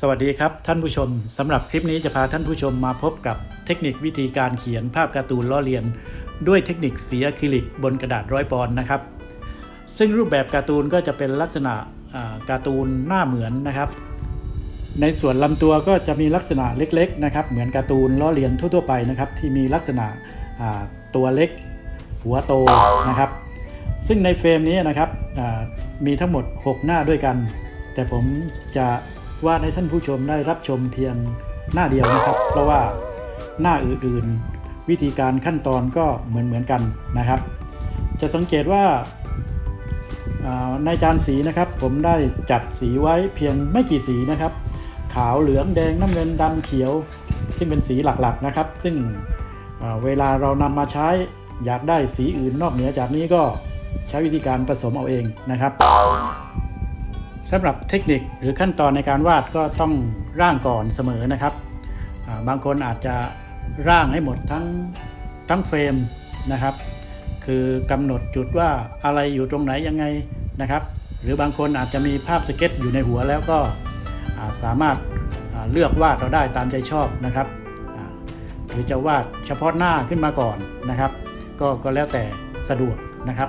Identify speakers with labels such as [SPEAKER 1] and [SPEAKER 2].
[SPEAKER 1] สวัสดีครับท่านผู้ชมสำหรับคลิปนี้จะพาท่านผู้ชมมาพบกับเทคนิควิธีการเขียนภาพการ์ตูนล้อเลียน ด้วยเทคนิคสีอะคริลิกบนกระดาษร้อยปอนด์นะครับ ซึ่งรูปแบบการ์ตูนก็จะเป็นลักษณะการ์ตูนหน้าเหมือนนะครับ ในส่วนลำตัวก็จะมีลักษณะเล็กๆนะครับเหมือนการ์ตูนล้อเลียนทั่วๆไปนะครับที่มีลักษณะตัวเล็ก หัวโตนะครับ ซึ่งในเฟรมนี้นะครับมีทั้งหมด 6 หน้าด้วยกัน แต่ผมจะ ว่าให้ท่านผู้ชมได้รับชมเพียงหน้าเดียวนะครับ เพราะว่าหน้าอื่นๆ วิธีการขั้นตอนก็เหมือนเหมือนๆกันนะครับ จะสังเกตว่าอ่าในจานสีนะครับ ผมได้จัดสีไว้เพียงไม่กี่สีนะครับ ขาวเหลืองแดงน้ำเงินดำเขียว ซึ่งเป็นสีหลักๆนะครับ ซึ่งเวลาเรานำมาใช้อยากได้สีอื่นนอกเหนือจากนี้ก็ใช้วิธีการผสมเอาเองนะครับ สำหรับเทคนิคหรือขั้นตอนในการวาดก็ต้องร่างก่อนเสมอนะครับบางคนอาจจะร่างให้หมดทั้งทั้งเฟรมนะครับ คือกำหนดจุดว่าอะไรอยู่ตรงไหนยังไงนะครับ หรือบางคนอาจจะมีภาพสเก็ตอยู่ในหัวแล้วก็าสามารถาเลือกวาดเราได้ตามใจชอบนะครับ หรือจะวาดเฉพาะหน้าขึ้นมาก่อนนะครับ ก็ก็แล้วแต่สะดวกนะครับ